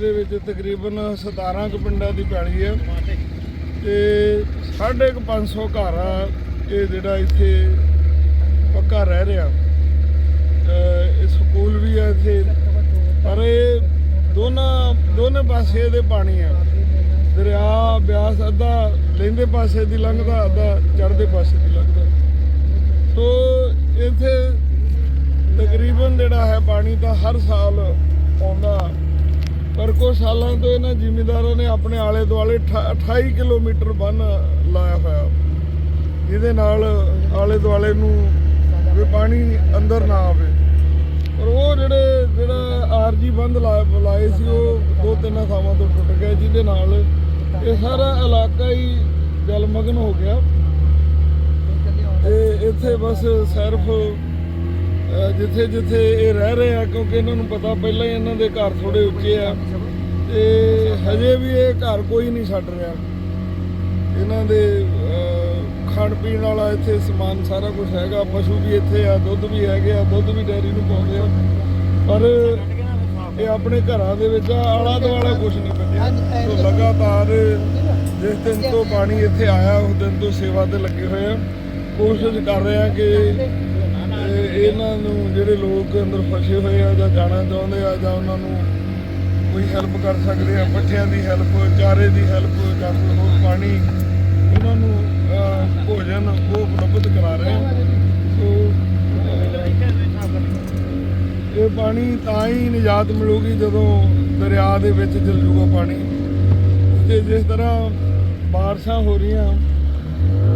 ਇਹਦੇ ਵਿੱਚ ਤਕਰੀਬਨ 17 ਕੁ ਪਿੰਡਾਂ ਦੀ ਪੈਲੀ ਹੈ ਤੇ ਸਾਢੇ ਕੁ 500 ਘਰ ਆ ਇਹ ਜਿਹੜਾ ਇੱਥੇ ਪੱਕਾ ਰਹਿ ਰਿਹਾ। ਇਹ ਸਕੂਲ ਵੀ ਆ ਇੱਥੇ, ਪਰ ਇਹ ਦੋਨਾਂ, ਦੋਨੇ ਪਾਸੇ ਦੇ ਪਾਣੀ ਆ। ਦਰਿਆ, ਬਿਆਸ ਅੱਧਾ ਲੈਂਦੇ ਪਾਸੇ ਦੀ ਲੰਘਦਾ, ਅੱਧਾ ਚੜ੍ਹਦੇ ਪਾਸੇ ਦੀ ਲੰਘਦਾ। ਸੋ ਇੱਥੇ ਤਕਰੀਬਨ ਜਿਹੜਾ ਹੈ ਪਾਣੀ ਤਾਂ ਹਰ ਸਾਲ ਆਉਂਦਾ। ਪਰ ਕੁਝ ਸਾਲਾਂ ਤੋਂ ਇਹਨਾਂ ਜ਼ਿਮੀਂਦਾਰਾਂ ਨੇ ਆਪਣੇ ਆਲੇ ਦੁਆਲੇ ਅਠਾ- 28 ਕਿਲੋਮੀਟਰ ਬੰਨ ਲਾਇਆ ਹੋਇਆ। ਜਿਹਦੇ ਨਾਲ ਆਲੇ ਦੁਆਲੇ ਨੂੰ ਵੀ ਪਾਣੀ ਅੰਦਰ ਨਾ ਆਵੇ। ਪਰ ਉਹ ਜਿਹੜੇ ਜਿਹੜਾ ਆਰਜੀ ਬੰਦ ਲਾ- ਲਾਏ ਸੀ, ਉਹ ਦੋ ਤਿੰਨ ਥਾਵਾਂ ਤੋਂ ਟੁੱਟ ਗਿਆ, ਜਿਹਦੇ ਨਾਲ ਇਹ ਸਾਰਾ ਇਲਾਕਾ ਹੀ ਜਲਮਗਨ ਹੋ ਗਿਆ। ਤੇ ਇੱਥੇ ਬਸ ਸਿਰਫ ਜਿੱਥੇ ਜਿੱਥੇ ਇਹ ਰਹਿ ਰਹੇ ਆ, ਕਿਉਂਕਿ ਇਹਨਾਂ ਨੂੰ ਪਤਾ ਪਹਿਲਾਂ ਹੀ ਇਹਨਾਂ ਦੇ ਘਰ ਥੋੜੇ ਉੱਚੇ ਆ। ਤੇ ਹਜੇ ਵੀ ਇਹ ਘਰ ਕੋਈ ਨਹੀਂ ਛੱਡ ਰਿਹਾ। ਇਹਨਾਂ ਦੇ ਖਾਣ ਪੀਣ ਵਾਲਾ ਇੱਥੇ ਸਮਾਨ ਸਾਰਾ ਕੁਝ ਹੈਗਾ, ਪਸ਼ੂ ਵੀ ਇੱਥੇ ਆ, ਦੁੱਧ ਵੀ ਹੈਗੇ ਆ, ਦੁੱਧ ਵੀ ਡੈਰੀ ਨੂੰ ਪਾਉਂਦੇ ਆ। ਪਰ ਇਹ ਆਪਣੇ ਘਰਾਂ ਦੇ ਵਿੱਚ ਆਲਾ ਦੁਆਲਾ ਕੁਝ ਨਹੀਂ ਬਚਿਆ ਸੋ ਲਗਾਤਾਰ ਜਿਸ ਦਿਨ ਤੋਂ ਪਾਣੀ ਇੱਥੇ ਆਇਆ, ਉਸ ਦਿਨ ਤੋਂ ਸੇਵਾ ਤੇ ਲੱਗੇ ਹੋਏ ਆ। ਕੋਸ਼ਿਸ਼ ਕਰ ਰਹੇ ਆ ਕਿ ਇਹਨਾਂ ਨੂੰ ਜਿਹੜੇ ਲੋਕ ਅੰਦਰ ਫਸੇ ਹੋਏ ਆ ਜਾਂ ਜਾਣਾ ਚਾਹੁੰਦੇ ਆ ਜਾਂ ਉਹਨਾਂ ਨੂੰ ਕੋਈ ਹੈਲਪ ਕਰ ਸਕਦੇ ਆ ਪੱਠਿਆਂ ਦੀ ਹੈਲਪ ਚਾਰੇ ਦੀ ਹੈਲਪ ਜਾਂ ਕੋਈ ਹੋਰ ਪਾਣੀ ਉਹਨਾਂ ਨੂੰ ਭੋਜਨ ਉਹ ਉਪਲਬਧ ਕਰਾ ਰਹੇ ਆ। ਸੋ, ਇਹ ਪਾਣੀ ਤਾਂ ਹੀ ਨਿਜਾਤ ਮਿਲੂਗੀ ਜਦੋਂ ਦਰਿਆ ਦੇ ਵਿੱਚ ਜਲ ਜੂਗਾ ਪਾਣੀ। ਤੇ ਜਿਸ ਤਰ੍ਹਾਂ ਬਾਰਿਸ਼ਾਂ ਹੋ ਰਹੀਆਂ,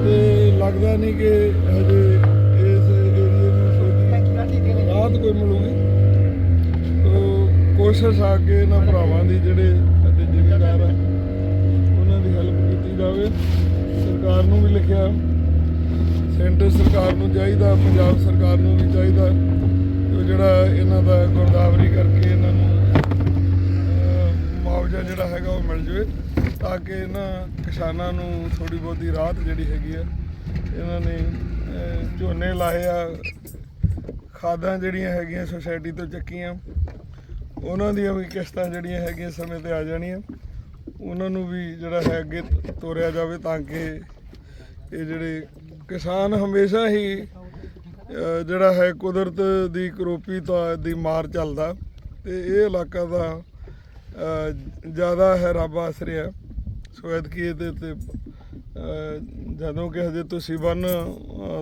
ਤੇ ਲੱਗਦਾ ਨਹੀਂ ਕਿ ਹਜੇ ਕੋਈ ਮਿਲੂਗੀ? ਤੋ ਕੋਸ਼ਿਸ਼ ਆ ਕੇ ਇਹਨਾਂ ਭਰਾਵਾਂ ਦੀ ਜਿਹੜੇ ਸਾਡੇ ਜ਼ਿਮੀਂਦਾਰ ਆ, ਉਹਨਾਂ ਦੀ ਹੈਲਪ ਕੀਤੀ ਜਾਵੇ। ਸਰਕਾਰ ਨੂੰ ਵੀ ਲਿਖਿਆ, ਸੈਂਟਰ ਸਰਕਾਰ ਨੂੰ ਚਾਹੀਦਾ, ਪੰਜਾਬ ਸਰਕਾਰ ਨੂੰ ਵੀ ਚਾਹੀਦਾ ਕਿ ਜਿਹੜਾ ਇਹਨਾਂ ਦਾ ਗੁਰਦਾਵਰੀ ਕਰਕੇ ਇਹਨਾਂ ਨੂੰ ਮੁਆਵਜ਼ਾ ਜਿਹੜਾ ਹੈਗਾ ਉਹ ਮਿਲ ਜਾਵੇ ਤਾਂ ਕਿ ਇਹਨਾਂ ਕਿਸਾਨਾਂ ਨੂੰ ਥੋੜੀ ਬਹੁਤੀ ਰਾਹਤ ਜਿਹੜੀ ਹੈਗੀ ਆ, ਇਹਨਾਂ ਨੇ ਝੋਨੇ ਲਾਏ ਆ ਖਾਦਾਂ ਜਿਹੜੀਆਂ ਹੈਗੀਆਂ ਸੋਸਾਇਟੀ ਤੋਂ ਚੱਕੀਆਂ, ਉਹਨਾਂ ਦੀਆਂ ਵੀ ਕਿਸ਼ਤਾਂ ਜਿਹੜੀਆਂ ਹੈਗੀਆਂ ਸਮੇਂ ਤੇ ਆ ਜਾਣੀਆਂ। ਉਹਨਾਂ ਨੂੰ ਵੀ ਜਿਹੜਾ ਹੈ ਅੱਗੇ ਤੋਰਿਆ ਜਾਵੇ ਤਾਂ ਕਿ ਇਹ ਜਿਹੜੇ ਕਿਸਾਨ ਹਮੇਸ਼ਾ ਹੀ ਜਿਹੜਾ ਹੈ ਕੁਦਰਤ ਦੀ ਕਰੋਪੀ ਤੋਂ ਦੀ ਮਾਰ ਚੱਲਦਾ ਤੇ ਇਹ ਇਲਾਕਾ ਦਾ ਜ਼ਿਆਦਾ ਹੈ ਰੱਬ ਆਸਰਿਆ ਸੋ ਐਤਕੀ ਇਹਦੇ ਤੇ ਜਦੋਂ ਕਿ ਹਜੇ ਤੁਸੀਂ ਬੰਨ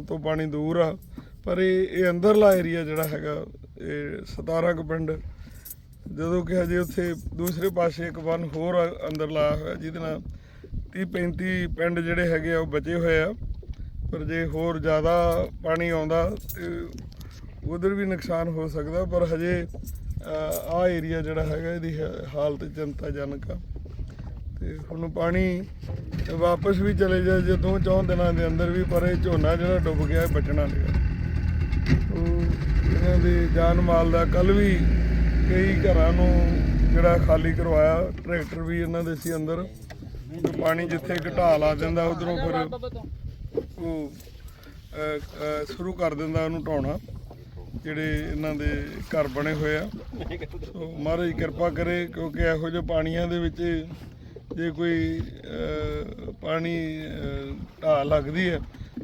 ਤੋਂ ਪਾਣੀ ਦੂਰ ਆ ਪਰ ਇਹ ਇਹ ਅੰਦਰਲਾ ਏਰੀਆ ਜਿਹੜਾ ਹੈਗਾ, ਇਹ 17 ਕੁ ਪਿੰਡ, ਜਦੋਂ ਕਿ ਹਜੇ ਉੱਥੇ ਦੂਸਰੇ ਪਾਸੇ ਇੱਕ ਬੰਨ ਹੋਰ ਆ- ਅੰਦਰ ਲਾਇਆ ਹੋਇਆ, ਜਿਹਦੇ ਨਾਲ 30 35 ਪਿੰਡ ਜਿਹੜੇ ਹੈਗੇ ਆ, ਉਹ ਬਚੇ ਹੋਏ ਆ। ਪਰ ਜੇ ਹੋਰ ਜ਼ਿਆਦਾ ਪਾਣੀ ਆਉਂਦਾ, ਤੇ ਉਧਰ ਵੀ ਨੁਕਸਾਨ ਹੋ ਸਕਦਾ, ਪਰ ਹਜੇ ਆ ਏਰੀਆ ਜਿਹੜਾ ਹੈਗਾ, ਇਹਦੀ ਹ- ਹਾਲਤ ਚਿੰਤਾਜਨਕ ਆ। ਤੇ ਹੁਣ ਪਾਣੀ ਵਾਪਸ ਵੀ ਚਲੇ ਜਾਏ, ਜੇ ਦੋ ਚੌਂ ਦਿਨਾਂ ਦੇ ਅੰਦਰ ਵੀ, ਪਰ ਇਹ ਝੋਨਾ ਜਿਹੜਾ ਡੁੱਬ ਗਿਆ, ਇਹ ਬਚਣਾ ਨਹੀਂ ਇਹਨਾਂ ਦੇ ਜਾਨ ਮਾਲ ਦਾ ਕੱਲ ਵੀ ਕਈ ਘਰਾਂ ਨੂੰ ਜਿਹੜਾ ਖਾਲੀ ਕਰਵਾਇਆ ਟਰੈਕਟਰ ਵੀ ਇਹਨਾਂ ਦੇ ਸੀ ਅੰਦਰ। ਪਾਣੀ ਜਿੱਥੇ ਘਟਾ ਲਾ ਦਿੰਦਾ ਉਧਰੋਂ ਫਿਰ ਉਹ ਸ਼ੁਰੂ ਕਰ ਦਿੰਦਾ ਉਹਨੂੰ ਢਾਉਣਾ ਜਿਹੜੇ ਇਹਨਾਂ ਦੇ ਘਰ ਬਣੇ ਹੋਏ ਆ। ਸੋ ਮਹਾਰਾਜ ਕਿਰਪਾ ਕਰੇ ਕਿਉਂਕਿ ਇਹੋ ਜਿਹੇ ਪਾਣੀਆਂ ਦੇ ਵਿੱਚ ਜੇ ਕੋਈ ਪਾਣੀ ਅਹ, ਢਾਹ ਲੱਗਦੀ ਹੈ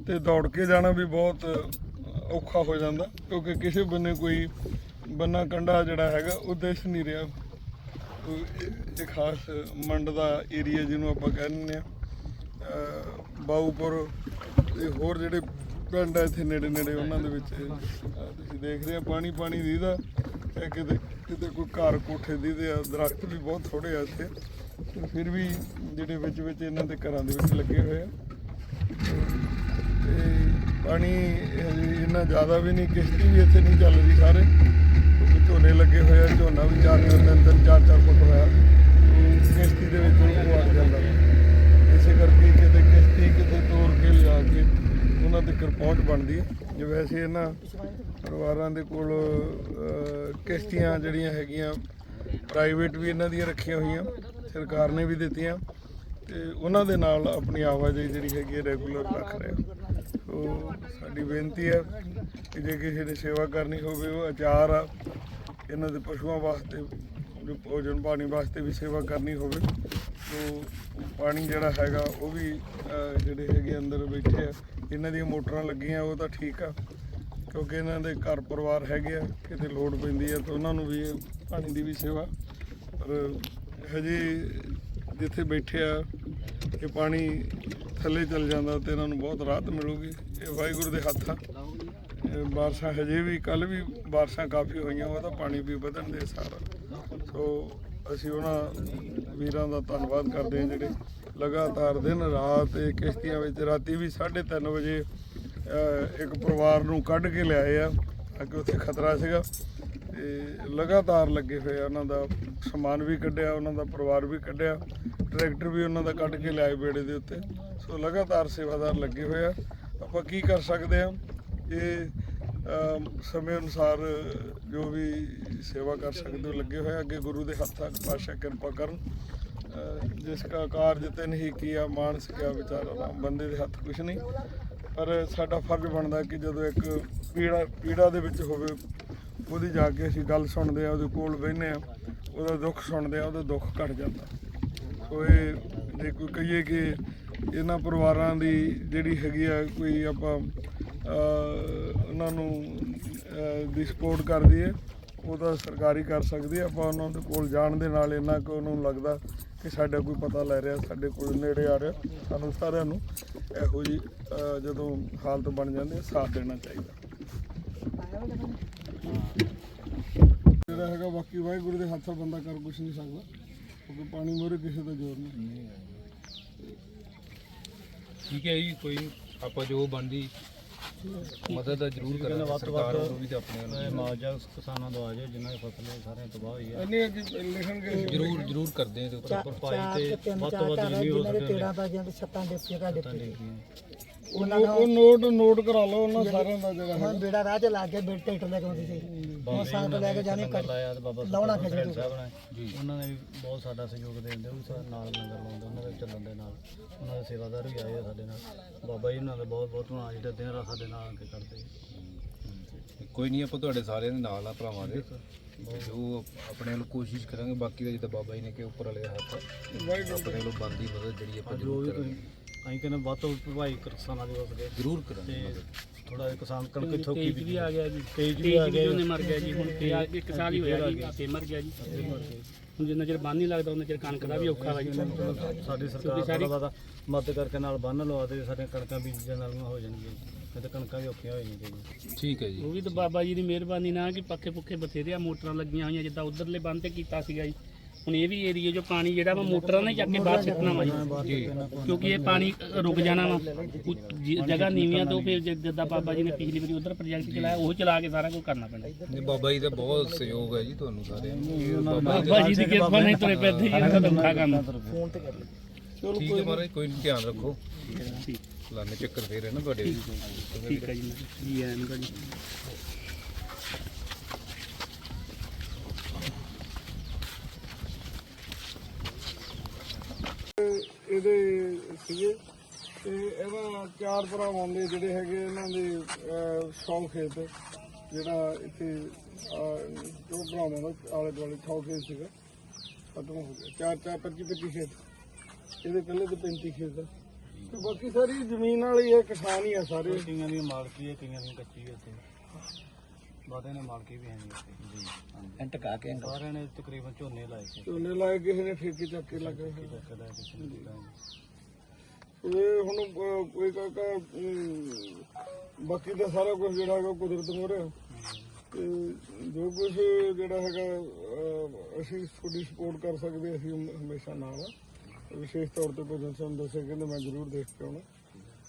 ਤੇ ਦੌੜ ਕੇ ਜਾਣਾ ਵੀ ਬਹੁਤ ਔਖਾ ਹੋ ਜਾਂਦਾ, ਕਿਉਂਕਿ ਕਿਸੇ ਬੰਨੇ ਕੋਈ ਬੰਨਾ ਕੰਡਾ ਜਿਹੜਾ ਹੈਗਾ ਉਹ ਦਿਸ ਨਹੀਂ ਰਿਹਾ। ਇਹ- ਖਾਸ ਮੰਡ ਦਾ ਏਰੀਆ ਜਿਹਨੂੰ ਆਪਾਂ ਕਹਿੰਦੇ ਆ ਬਾਊਪੁਰ ਤੇ ਹੋਰ ਜਿਹੜੇ ਪਿੰਡ ਆ ਇੱਥੇ ਨੇੜੇ ਨੇੜੇ, ਉਹਨਾਂ ਦੇ ਵਿੱਚ ਤੁਸੀਂ ਦੇਖ ਰਹੇ ਆ ਪਾਣੀ ਪਾਣੀ ਦੀਦਾ। ਕਿਤੇ ਕਿਤੇ ਕੋਈ ਘਰ ਕੋਠੇ ਦੀਦੇ ਆ, ਦਰਖਤ ਵੀ ਬਹੁਤ ਥੋੜੇ ਆ ਇੱਥੇ। ਫਿਰ ਵੀ ਜਿਹੜੇ ਵਿੱਚ ਵਿੱਚ ਇਹਨਾਂ ਦੇ ਘਰਾਂ ਦੇ ਵਿੱਚ ਲੱਗੇ ਹੋਏ ਆ। ਤੇ ਪਾਣੀ ਹਜੇ ਇੰਨਾ ਜ਼ਿਆਦਾ ਵੀ ਨਹੀਂ, ਕਿਸ਼ਤੀ ਵੀ ਇੱਥੇ ਨਹੀਂ ਚੱਲ ਰਹੀ ਸਾਰੇ। ਕਿਉਂਕਿ ਝੋਨੇ ਲੱਗੇ ਹੋਏ ਆ, ਝੋਨਾ ਵੀ ਚਾਰ ਚਾਰ ਤਿੰਨ ਤਿੰਨ, ਚਾਰ ਚਾਰ ਫੁੱਟ ਹੋਇਆ। ਕਿਸ਼ਤੀ ਦੇ ਵਿੱਚ ਉਹ ਆ ਜਾਂਦਾ। ਇਸੇ ਕਰਕੇ ਕਿਤੇ ਕਿਸ਼ਤੀ, ਕਿਤੇ ਤੋਰ ਕੇ ਲਿਆ ਕੇ ਉਹਨਾਂ ਤੱਕ ਪਹੁੰਚ ਬਣਦੀ ਹੈ। ਜੇ ਵੈਸੇ ਇਹਨਾਂ ਪਰਿਵਾਰਾਂ ਦੇ ਕੋਲ ਕਿਸ਼ਤੀਆਂ ਜਿਹੜੀਆਂ ਹੈਗੀਆਂ ਪ੍ਰਾਈਵੇਟ ਵੀ ਇਹਨਾਂ ਦੀਆਂ ਰੱਖੀਆਂ ਹੋਈਆਂ, ਸਰਕਾਰ ਨੇ ਵੀ ਦਿੱਤੀਆਂ। ਤੇ ਉਹਨਾਂ ਦੇ ਨਾਲ ਆਪਣੀ ਆਵਾਜਾਈ ਜਿਹੜੀ ਹੈਗੀ ਹੈ ਰੈਗੂਲਰ ਰੱਖ ਰਹੇ ਸੋ ਸਾਡੀ ਬੇਨਤੀ ਹੈ ਕਿ ਜੇ ਕਿਸੇ ਨੇ ਸੇਵਾ ਕਰਨੀ ਹੋਵੇ, ਉਹ ਅਚਾਰ ਆ। ਇਹਨਾਂ ਦੇ ਪਸ਼ੂਆਂ ਵਾਸਤੇ, ਜੋ ਭੋਜਨ ਪਾਣੀ ਵਾਸਤੇ ਵੀ ਸੇਵਾ ਕਰਨੀ ਹੋਵੇ, ਤੋ ਪਾਣੀ ਜਿਹੜਾ ਹੈਗਾ, ਉਹ ਵੀ ਜਿਹੜੇ ਹੈਗੇ ਅੰਦਰ ਬੈਠੇ ਆ, ਇਹਨਾਂ ਦੀਆਂ ਮੋਟਰਾਂ ਲੱਗੀਆਂ, ਉਹ ਤਾਂ ਠੀਕ ਆ, ਕਿਉਂਕਿ ਇਹਨਾਂ ਦੇ ਘਰ ਪਰਿਵਾਰ ਹੈਗੇ ਆ, ਕਿਤੇ ਲੋੜ ਪੈਂਦੀ ਆ, ਤਾਂ ਉਹਨਾਂ ਨੂੰ ਵੀ ਪਾਣੀ ਦੀ ਵੀ ਸੇਵਾ। ਪਰ ਹਜੇ ਜਿੱਥੇ ਬੈਠੇ ਆ, ਇਹ ਪਾਣੀ ਥੱਲੇ ਚਲ ਜਾਂਦਾ ਤੇ ਇਹਨਾਂ ਨੂੰ ਬਹੁਤ ਰਾਹਤ ਮਿਲੂਗੀ। ਇਹ ਵਾਹਿਗੁਰੂ ਦੇ ਹੱਥ। ਆ ਇਹ ਬਾਰਿਸ਼ਾਂ ਹਜੇ ਵੀ ਕੱਲ ਵੀ ਬਾਰਿਸ਼ਾਂ ਕਾਫੀ ਹੋਈਆਂ ਉਹਦਾ ਪਾਣੀ ਵੀ ਵਧਣ ਦੇ ਸਾਰਾ। ਸੋ ਅਸੀਂ ਉਹਨਾਂ ਵੀਰਾਂ ਦਾ ਧੰਨਵਾਦ ਕਰਦੇ ਹਾਂ ਜਿਹੜੇ ਲਗਾਤਾਰ ਦਿਨ ਰਾਤ ਇਹ ਕਿਸ਼ਤੀਆਂ ਵਿੱਚ, ਰਾਤੀ ਵੀ 3:30 ਵਜੇ ਇੱਕ ਪਰਿਵਾਰ ਨੂੰ ਕੱਢ ਕੇ ਲਿਆਏ ਆ ਅੱਗੇ ਉੱਥੇ ਖਤਰਾ ਸੀਗਾ। ਤੇ ਲਗਾਤਾਰ ਲੱਗੇ ਹੋਏ ਆ ਉਹਨਾਂ ਦਾ ਸਮਾਨ ਵੀ ਕੱਢਿਆ, ਉਹਨਾਂ ਦਾ ਪਰਿਵਾਰ ਵੀ ਕੱਢਿਆ, ਟਰੈਕਟਰ ਵੀ ਉਹਨਾਂ ਦਾ ਕੱਢ ਕੇ ਲਿਆਏ ਬੇੜੇ ਦੇ ਉੱਤੇ। ਸੋ ਲਗਾਤਾਰ ਸੇਵਾਦਾਰ ਲੱਗੇ ਹੋਏ ਆ। ਆਪਾਂ ਕੀ ਕਰ ਸਕਦੇ ਆ? ਇਹ ਸਮੇਂ ਅਨੁਸਾਰ ਜੋ ਵੀ ਸੇਵਾ ਕਰ ਸਕਦੇ ਹੋ, ਲੱਗੇ ਹੋਏ ਆ। ਅੱਗੇ ਗੁਰੂ ਦੇ ਹੱਥਾਂ ਪਾਸ਼ਾ ਕਿਰਪਾ ਕਰਨ। ਜਿਸ ਕਾ ਕਾਰਜ ਤੇ ਹੀ ਕੀਆ, ਮਾਨਸ ਕਿਆ ਵਿਚਾਰਾ ਰਾਮ, ਬੰਦੇ ਦੇ ਹੱਥ ਕੁਛ ਨਹੀਂ। ਪਰ ਸਾਡਾ ਫਰਜ਼ ਬਣਦਾ ਕਿ ਜਦੋਂ ਇੱਕ ਪੀੜਾ ਪੀੜਾ ਦੇ ਵਿੱਚ ਹੋਵੇ ਉਹਦੀ ਜਾ ਕੇ ਅਸੀਂ ਗੱਲ ਸੁਣਦੇ ਆ, ਉਹਦੇ ਕੋਲ ਬਹਿੰਦੇ ਆ, ਉਹਦਾ ਦੁੱਖ ਸੁਣਦੇ ਆ, ਉਹਦਾ ਦੁੱਖ ਘਟ ਜਾਂਦਾ। ਸੋ ਇਹ ਜੇ ਕੋਈ ਕਹੀਏ ਕਿ ਇਹਨਾਂ ਪਰਿਵਾਰਾਂ ਦੀ ਜਿਹੜੀ ਹੈਗੀ ਆ, ਕੋਈ ਆਪਾਂ ਉਹਨਾਂ ਨੂੰ ਦੀ ਸਪੋਰਟ ਕਰਦੀ ਹੈ, ਉਹ ਤਾਂ ਸਰਕਾਰੀ ਕਰ ਸਕਦੀ ਹੈ। ਆਪਾਂ ਉਹਨਾਂ ਦੇ ਕੋਲ ਜਾਣ ਦੇ ਨਾਲ ਇੰਨਾ ਕੁ ਉਹਨੂੰ ਲੱਗਦਾ ਕਿ ਸਾਡਾ ਕੋਈ ਪਤਾ ਲੈ ਰਿਹਾ, ਸਾਡੇ ਕੋਲ ਨੇੜੇ ਆ ਰਿਹਾ, ਸਾਨੂੰ ਸਾਰਿਆਂ ਨੂੰ ਇਹੋ ਜੀ ਜਦੋਂ ਹਾਲਤ ਬਣ ਜਾਂਦੀ ਹੈ, ਸਾਥ ਦੇਣਾ ਚਾਹੀਦਾ। ਜਿਹੜਾ ਹੈਗਾ ਬਾਕੀ ਵਾਹਿਗੁਰੂ ਦੇ ਹੱਥੋਂ ਬੰਦਾ ਕਰ ਕੁਛ ਨਹੀਂ ਸਕਦਾ ਕਿਉਂਕਿ ਪਾਣੀ ਮੋਰੇ ਕਿਸੇ ਦਾ ਜ਼ੋਰ ਨਹੀਂ। ਠੀਕ ਹੈ ਜੀ ਕੋਈ ਆਪਾਂ ਜੋ ਬਣਦੀ ਮਦਦ ਜ਼ਰੂਰ ਕਰਾਂਗੇ ਸਰਕਾਰ ਵੱਲੋਂ ਵੀ ਤੇ ਆਪਣੇ ਵੱਲੋਂ ਮੁਆਵਜ਼ਾ ਕਿਸਾਨਾਂ ਤੋਂ ਆ ਜਾਏ ਜਿਨ੍ਹਾਂ ਦੀ ਫਸਲ ਹੈ ਸਾਰਿਆਂ ਤਬਾਹ ਹੋਈ ਹੈ ਨਹੀਂ ਅੱਗੇ ਲਿਖਣਗੇ। ਜ਼ਰੂਰ ਜ਼ਰੂਰ ਕਰਦੇ ਹਾਂ ਤੇ ਉੱਪਰ ਭਰਪਾਈ ਤੇ ਵੱਧ ਤੋਂ ਵੱਧ ਜਿੰਨੀ ਹੋ ਸਕੇ ਤੇੜਾ ਪੈ ਜਾਂਦੇ ਛੱਤਾਂ ਡਿੱਪੀਆਂ ਕਾ ਡਿੱਪੀ ਉਹ ਉਹ ਨੋਟ ਨੋਟ ਕਰਾ ਲਓ ਉਹਨਾਂ ਸਾਰਿਆਂ ਦਾ ਜਿਹੜਾ ਹੁਣ ਬੇੜਾ ਰਾਹ ਚ ਲੱਗ ਕੇ ਬੇੜ ਟਿਕਟ ਲੈ ਕੇ ਆਉਂਦੀ ਸੀ। ਹੁਣ ਸੰਗਤ ਲੈ ਕੇ ਜਾਣੀ ਕੱਟ ਲਾਇਆ ਤੇ ਬਾਬਾ ਲਾਉਣਾ ਸੁਖਮਨੀ ਖਿੱਚ ਸਾਹਿਬ ਨੇ। ਉਹਨਾਂ ਨੇ ਵੀ ਬਹੁਤ ਸਾਡਾ ਸਹਿਯੋਗ ਦੇਂਦੇ ਉਹ ਸਾਡੇ ਨਾਲ ਲੰਗਰ ਲਾਉਂਦੇ ਉਹਨਾਂ ਦੇ ਚੱਲਣ ਦੇ ਨਾਲ। ਉਹਨਾਂ ਦੇ ਸੇਵਾਦਾਰ ਵੀ ਆਏ ਆ ਸਾਡੇ ਨਾਲ। ਬਾਬਾ ਜੀ ਉਹਨਾਂ ਦਾ ਬਹੁਤ ਬਹੁਤ ਧੰਨਵਾਦ ਜਿਹੜਾ ਦਿਨ ਰਾਤ ਸਾਡੇ ਨਾਲ ਆ ਕੇ ਕਰਦੇ ਕੋਈ ਨਹੀਂ ਆਪਾਂ ਤੁਹਾਡੇ ਸਾਰਿਆਂ ਦੇ ਨਾਲ ਆ ਭਰਾਵਾਂ ਦੇ। ਜੋ ਆਪਣੇ ਵੱਲੋਂ ਕੋਸ਼ਿਸ਼ ਕਰਾਂਗੇ ਬਾਕੀ ਦਾ ਜਿੱਦਾਂ ਬਾਬਾ ਜੀ ਨੇ ਕਿ ਉੱਪਰ ਵਾਲੇ ਦਾ ਹੱਥ ਆ। ਆਪਣੇ ਵੱਲੋਂ ਬਣਦੀ ਮਦਦ ਜਿਹੜੀ ਆਪਾਂ ਜੋ ਜ਼ਰੂਰ ਵੀ ਕਰਾਂਗੇ। ਤੁਸੀਂ ਅਸੀਂ ਕਹਿੰਦੇ ਵੱਧ ਤੋਂ ਵੱਧ ਭਰਪਾਈ ਕਿਸਾਨਾਂ ਦੀ ਹੋ ਸਕੇ ਜ਼ਰੂਰ ਕਰਾਂਗੇ ਤੇ ਮਦਦ। ਥੋੜਾ ਕਿਸਾਨ ਕਣਕ ਇੱਥੋਂ ਕੀ ਤੇਜ ਵੀ ਆ ਗਿਆ ਜੀ। ਤੇਜ ਵੀ ਆ ਗਿਆ। ਉਹਨੇ ਮਰ ਗਿਆ ਜੀ ਹੁਣ ਤੇ ਆ ਇੱਕ ਸਾਲ ਹੀ ਹੋਇਆ ਜੀ ਤੇ ਮਰ ਗਿਆ ਜੀ। ਹੁਣ ਜਿੰਨਾ ਚਿਰ ਬੰਨ ਨਹੀਂ ਲੱਗਦਾ ਉਹਨਾਂ ਚਿਰ ਕਣਕ ਦਾ ਵੀ ਔਖਾ ਵਾ ਜੀ। ਸਾਡੀ ਸਰਕਾਰ ਥੋੜਾ ਬਹੁਤਾ ਮਦਦ ਕਰਕੇ ਨਾਲ ਬੰਨ ਲਵਾ ਦੇ ਸਾਡੀਆਂ ਕਣਕਾਂ ਬੀਜਣ ਨਾਲੀਆਂ ਹੋ ਜਾਣਗੀਆਂ ਨਹੀਂ ਤਾਂ ਕਣਕਾਂ ਵੀ ਔਖੀਆਂ ਹੋ ਜਾਣਗੀਆਂ ਜੀ। ਠੀਕ ਹੈ ਜੀ। ਉਹ ਵੀ ਤਾਂ ਬਾਬਾ ਜੀ ਦੀ ਮਿਹਰਬਾਨੀ ਨਾਲ ਕਿ ਪੱਕੇ ਪੁੱਕੇ ਬਥੇਰੇ ਆ ਮੋਟਰਾਂ ਲੱਗੀਆਂ ਹੋਈਆਂ ਜਿੱਦਾਂ ਉਧਰਲੇ ਬੰਨ ਤੇ ਕੀਤਾ ਸੀਗਾ ਜੀ। ਹੁਣ ਇਹ ਵੀ ਏਰੀਆ ਜੋ ਪਾਣੀ ਜਿਹੜਾ ਵਾ ਮੋਟਰਾਂ ਨੇ ਚੱਕ ਕੇ ਬਾਹਰ ਸਿੱਟਣਾ ਵਾ ਜੀ। ਕਿਉਂਕਿ ਇਹ ਪਾਣੀ ਰੁਕ ਜਾਣਾ ਵਾ। ਜੀ- ਜਗ੍ਹਾ ਨੀਵੀਆਂ ਤੋਂ ਫਿਰ ਜਿ- ਜਿੱਦਾਂ ਬਾਬਾ ਜੀ ਨੇ ਪਿਛਲੀ ਵਾਰੀ ਉਧਰ ਪ੍ਰੋਜੈਕਟ ਚਲਾਇਆ ਉਹ ਚਲਾ ਕੇ ਸਾਰਾ ਕੁਝ ਕਰਨਾ ਪੈਣਾ ਨਹੀਂ ਬਾਬਾ ਜੀ ਦਾ ਬਹੁਤ ਸਹਿਯੋਗ ਹੈ ਜੀ ਤੁਹਾਨੂੰ ਸਾਰਿਆਂ ਨੂੰ। ਬਾਬਾ ਜੀ ਬਾਬਾ ਜੀ ਦੀ ਕਿਰਪਾ ਨਹੀਂ ਤੁਰੇ ਪੈਦੇ ਜੀ ਉਹਨਾਂ ਦਾ ਔਖਾ ਕੰਮ। ਠੀਕ ਹੈ ਮਹਾਰਾਜ ਕੋਈ ਨੀ, ਧਿਆਨ ਰੱਖੋ। ਲਾਣੇ ਚੱਕਰ ਫੇਰ ਹੈ ਨਾ ਤੁਹਾਡੇ ਵੀ। ਠੀਕ ਹੈ ਜੀ। ਜੀ ਆਇਆਂ ਨੂੰ ਜੀ ਇਹਦੇ ਸੀਗੇ ਤੇ ਇਹਦਾ ਚਾਰ ਭਰਾਵਾਂ ਦੇ ਜਿਹੜੇ ਹੈਗੇ ਇਹਨਾਂ ਦੇ ਸੌ ਖੇਤ। ਜਿਹੜਾ ਇੱਥੇ ਦੋ ਭਰਾਵਾਂ ਦਾ ਆਲੇ ਦੁਆਲੇ ਸੌ ਖੇਤ ਸੀਗਾ। ਖਤਮ ਹੋ ਗਿਆ। ਚਾਰ ਚਾਰ 25 25 ਖੇਤ। ਇਹਦੇ ਇਕੱਲੇ ਤੇ 35 ਖੇਤ ਆ। ਤੇ ਬਾਕੀ ਸਾਰੀ ਜ਼ਮੀਨ ਵਾਲੀ ਇਹ ਕਿਸਾਨ ਹੀ ਆ ਸਾਰੇ। ਕਈਆਂ ਦੀ ਮਾਲਕੀ ਹੈ ਕਈਆਂ ਦੀ ਕੱਚੀ ਹੈ ਇੱਥੇ। ਬਾਦੇ ਨੇ ਮਾਲਕੀ ਵੀ ਹੈ ਨਹੀਂ ਇੱਥੇ। ਜੀ। ਟਕਾ ਕੇ ਸਾਰਿਆਂ ਨੇ ਤਕਰੀਬਨ ਝੋਨੇ ਲਾਏ ਸੀ। ਝੋਨੇ ਲਾਏ ਕਿਸੇ ਨੇ ਠੇਕੇ ਚੱਕ ਕੇ ਲੱਗੇ ਹੋਏ ਚੱਕ ਲਾਏ ਕਿਸੇ ਨੇ। ਇਹ ਹੁਣ ਅਹ, ਕੋਈ ਕਾਕਾ ਅਮ, ਬਾਕੀ ਦਾ ਸਾਰਾ ਕੁਝ ਜਿਹੜਾ ਹੈਗਾ ਕੁਦਰਤ ਮੋਰੇ ਤੇ ਜੋ ਕੁਝ ਜਿਹੜਾ ਹੈਗਾ ਅਹ, ਅਸੀਂ ਤੁਹਾਡੀ ਸਪੋਰਟ ਕਰ ਸਕਦੇ ਅਸੀਂ ਹਮ- ਹਮੇਸ਼ਾ ਨਾਲ ਆ ਵਿਸ਼ੇਸ਼ ਤੌਰ ਤੇ ਭਜਨ ਸਿੰਘ ਦੱਸਿਆ ਕਹਿੰਦੇ ਮੈਂ ਜ਼ਰੂਰ ਦੇਖ ਕੇ ਆਉਣਾ।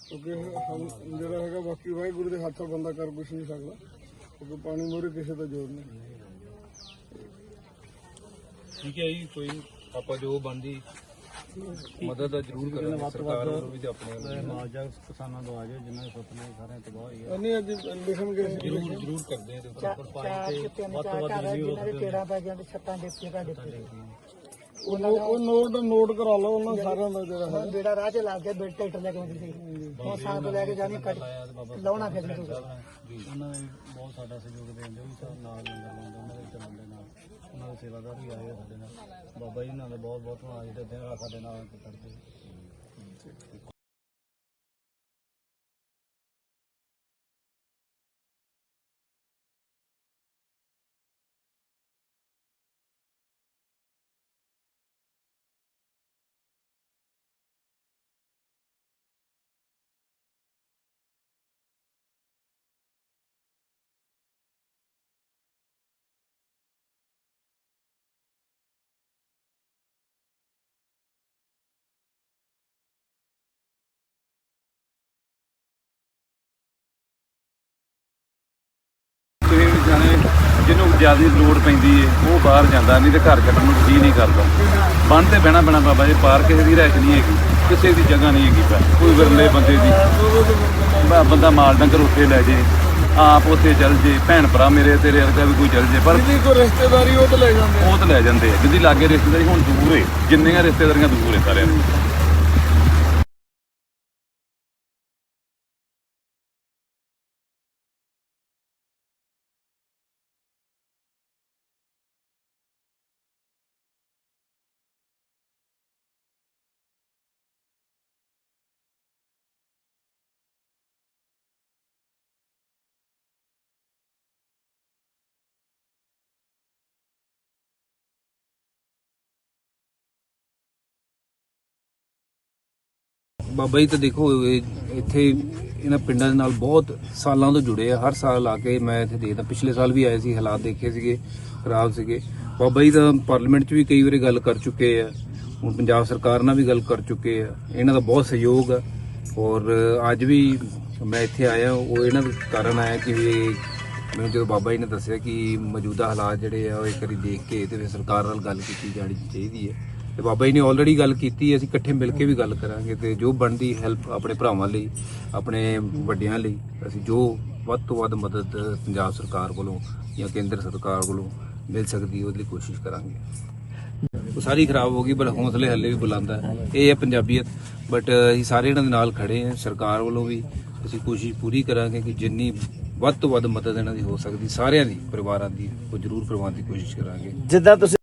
ਕਿਉਂਕਿ ਹਮ ਜਿਹੜਾ ਹੈਗਾ ਬਾਕੀ ਵਾਹਿਗੁਰੂ ਦੇ ਹੱਥੋਂ ਬੰਦਾ ਕਰ ਕੁਝ ਨਹੀਂ ਸਕਦਾ। ਕਿਉਂਕਿ ਪਾਣੀ ਮੋਰੇ ਕਿਸੇ ਦਾ ਜ਼ੋਰ ਨਹੀਂ। ਠੀਕ ਹੈ ਜੀ ਕੋਈ ਆਪਾਂ ਜੋ ਬਣਦੀ ਮਦਦ ਤਾਂ ਜ਼ਰੂਰ ਕਰਾਂਗੇ ਸਰਕਾਰ ਵੱਲੋਂ ਵੀ ਤੇ ਆਪਣੇ ਵੱਲੋਂ ਕਿਸਾਨਾਂ ਤੋਂ ਆ ਜਿਨ੍ਹਾਂ ਦੀ ਫਸਲ ਸਾਰਿਆਂ ਤਬਾਹ ਹੋਈ ਹੈ ਨਹੀਂ ਅੱਜ ਲਿਖਣਗੇ। ਜ਼ਰੂਰ ਜ਼ਰੂਰ ਕਰਦੇ ਹਾਂ ਤੇ ਉੱਪਰ ਭਰਪਾਈ ਤੇ ਤਿੰਨ ਚਾਰ ਘਰ ਆ ਜਿਨ੍ਹਾਂ ਦੇ ਤੇੜਾ ਪੈ ਜਾਂਦੇ ਛੱਤਾਂ ਡਿੱਪੀਆਂ ਕਾ ਡਿੱਪੀ ਉਹ ਨੋ- ਉਹ ਨੋਟ ਨੋਟ ਕਰਾ ਲਓ ਉਹਨਾਂ ਸਾਰਿਆਂ ਦਾ ਜਿਹੜਾ ਹੈ। ਹੁਣ ਬੇੜਾ ਰਾਹ ਚ ਲੱਗ ਕੇ ਬੇੜ ਟਿਕਟ ਲੈ ਕੇ ਆਉਂਦੀ ਸੀ। ਹੁਣ ਸੰਗਤ ਲੈ ਕੇ ਜਾਣੀ ਕੱਟ ਲਾਉਣਾ ਨੇ ਉਹਨਾਂ ਨੇ ਬਹੁਤ ਸਾਡਾ ਸਹਿਯੋਗ ਦੇਂਦੇ ਉਹ ਵੀ ਨਾਲ ਲੰਗਰ ਲਾਉਂਦੇ ਉਹਨਾਂ ਦੇ ਚੱਲਣ ਦੇ ਨਾਲ। ਉਹਨਾਂ ਦੇ ਸੇਵਾਦਾਰ ਵੀ ਆਏ ਆ ਸਾਡੇ ਨਾਲ। ਬਾਬਾ ਜੀ ਉਹਨਾਂ ਦਾ ਬਹੁਤ ਬਹੁਤ ਧੰਨਵਾਦ, ਜਿਹੜੇ ਦਿਨ ਰਾਤ ਸਾਡੇ ਨਾਲ ਆ ਜਾਣੇ ਜਿਹਨੂੰ ਜ਼ਿਆਦਾ ਲੋੜ ਪੈਂਦੀ ਏ ਉਹ ਬਾਹਰ ਜਾਂਦਾ ਨਹੀਂ ਤੇ ਘਰ ਕੱਢਣ ਨੂੰ ਜੀ ਨਹੀਂ ਕਰਦਾ। ਬੰਨ ਤੇ ਬਹਿਣਾ ਪੈਣਾ ਬਾਬਾ ਜੀ ਪਾਰ ਕਿਸੇ ਦੀ ਰਹਿਸ਼ ਨਹੀਂ ਹੈਗੀ ਕਿਸੇ ਦੀ ਜਗ੍ਹਾ ਨਹੀਂ ਹੈਗੀ ਪੈ ਕੋਈ ਵਿਰਲੇ ਬੰਦੇ ਦੀ। ਬੰਦਾ ਮਾਲ ਡੰਗਰ ਉੱਥੇ ਲੈ ਜੇ ਆਪ ਉੱਥੇ ਚੱਲ ਜੇ ਭੈਣ ਭਰਾ ਮੇਰੇ ਤੇਰੇ ਵਰਗਾ ਵੀ ਕੋਈ ਚੱਲ ਜੇ ਪਰ ਜਿਹਦੀ ਕੋਈ ਰਿਸ਼ਤੇਦਾਰੀ ਉਹ ਤਾਂ ਲੈ ਜਾਂਦੇ ਆ। ਉਹ ਤਾਂ ਲੈ ਜਾਂਦੇ ਆ ਜਿਹਦੀ ਲਾਗੇ ਰਿਸ਼ਤੇਦਾਰੀ ਹੁਣ ਦੂਰ ਏ ਜਿੰਨੀਆਂ ਰਿਸ਼ਤੇਦਾਰੀਆਂ ਦੂਰ ਏ ਸਾਰਿਆਂ ਦੀ ਬਾਬਾ ਜੀ ਤਾਂ ਦੇਖੋ, ਇਹ- ਇੱਥੇ ਇਹਨਾਂ ਪਿੰਡਾਂ ਦੇ ਨਾਲ ਬਹੁਤ ਸਾਲਾਂ ਤੋਂ ਜੁੜੇ ਆ। ਹਰ ਸਾਲ ਆ ਕੇ ਮੈਂ ਇੱਥੇ ਦੇਖਦਾ। ਪਿਛਲੇ ਸਾਲ ਵੀ ਆਏ ਸੀ, ਹਾਲਾਤ ਦੇਖੇ ਸੀਗੇ, ਖਰਾਬ ਸੀਗੇ। ਬਾਬਾ ਜੀ ਤਾਂ ਪਾਰਲੀਮੈਂਟ 'ਚ ਵੀ ਕਈ ਵਾਰੀ ਗੱਲ ਕਰ ਚੁੱਕੇ ਆ। ਹੁਣ ਪੰਜਾਬ ਸਰਕਾਰ ਨਾਲ ਵੀ ਗੱਲ ਕਰ ਚੁੱਕੇ ਆ। ਇਹਨਾਂ ਦਾ ਬਹੁਤ ਸਹਿਯੋਗ ਆ। ਔਰ ਅੱਜ ਵੀ ਮੈਂ ਇੱਥੇ ਆਇਆ ਉਹ ਇਹਨਾਂ ਦਾ ਕਾਰਨ ਆਇਆ ਕਿ ਵੀ ਮੈਨੂੰ ਜਦੋਂ ਬਾਬਾ ਜੀ ਨੇ ਦੱਸਿਆ ਕਿ ਮੌਜੂਦਾ ਹਾਲਾਤ ਜਿਹੜੇ ਆ, ਉਹ ਇੱਕ ਵਾਰੀ ਦੇਖ ਕੇ ਤੇ ਫਿਰ ਸਰਕਾਰ ਨਾਲ ਗੱਲ ਕੀਤੀ ਜਾਣੀ ਚਾਹੀਦੀ ਹੈ ਤੇ ਬਾਬਾ ਜੀ ਨੇ ਆਲਰੇਡੀ ਗੱਲ ਕੀਤੀ, ਅਸੀਂ ਇਕੱਠੇ ਮਿਲ ਕੇ ਵੀ ਗੱਲ ਕਰਾਂਗੇ ਤੇ ਜੋ ਬਣਦੀ ਹੈਲਪ ਆਪਣੇ ਭਰਾਵਾਂ ਲਈ, ਆਪਣੇ ਵੱਡਿਆਂ ਲਈ, ਅਸੀਂ ਜੋ ਵੱਧ ਤੋਂ ਵੱਧ ਮਦਦ ਪੰਜਾਬ ਸਰਕਾਰ ਕੋਲੋਂ ਜਾਂ ਕੇਂਦਰ ਸਰਕਾਰ ਕੋਲੋਂ ਮਿਲ ਸਕਦੀ ਉਹਦੇ ਲਈ ਕੋਸ਼ਿਸ਼ ਕਰਾਂਗੇ। ਉਹ ਸਾਰੀ ਖਰਾਬ ਹੋ ਗਈ, ਪਰ ਹੌਸਲੇ ਹੱਲੇ ਵੀ ਬੁਲੰਦ ਹੈ ਇਹ ਹੈ ਪੰਜਾਬੀਅਤ ਬਟ ਅਸੀਂ ਸਾਰੇ ਇਹਨਾਂ ਦੇ ਨਾਲ ਖੜੇ ਹਾਂ, ਸਰਕਾਰ ਵੱਲੋਂ ਵੀ ਅਸੀਂ ਕੋਸ਼ਿਸ਼ ਪੂਰੀ ਕਰਾਂਗੇ ਕਿ ਜਿੰਨੀ ਵੱਧ ਤੋਂ ਵੱਧ ਮਦਦ ਇਹਨਾਂ ਦੀ ਹੋ ਸਕਦੀ, ਸਾਰਿਆਂ ਦੀ, ਪਰਿਵਾਰਾਂ ਦੀ, ਉਹ ਜ਼ਰੂਰ ਕਰਵਾਉਣ ਦੀ ਕੋਸ਼ਿਸ਼ ਕਰਾਂਗੇ। ਜਿੱਦਾਂ ਤੁਸੀਂ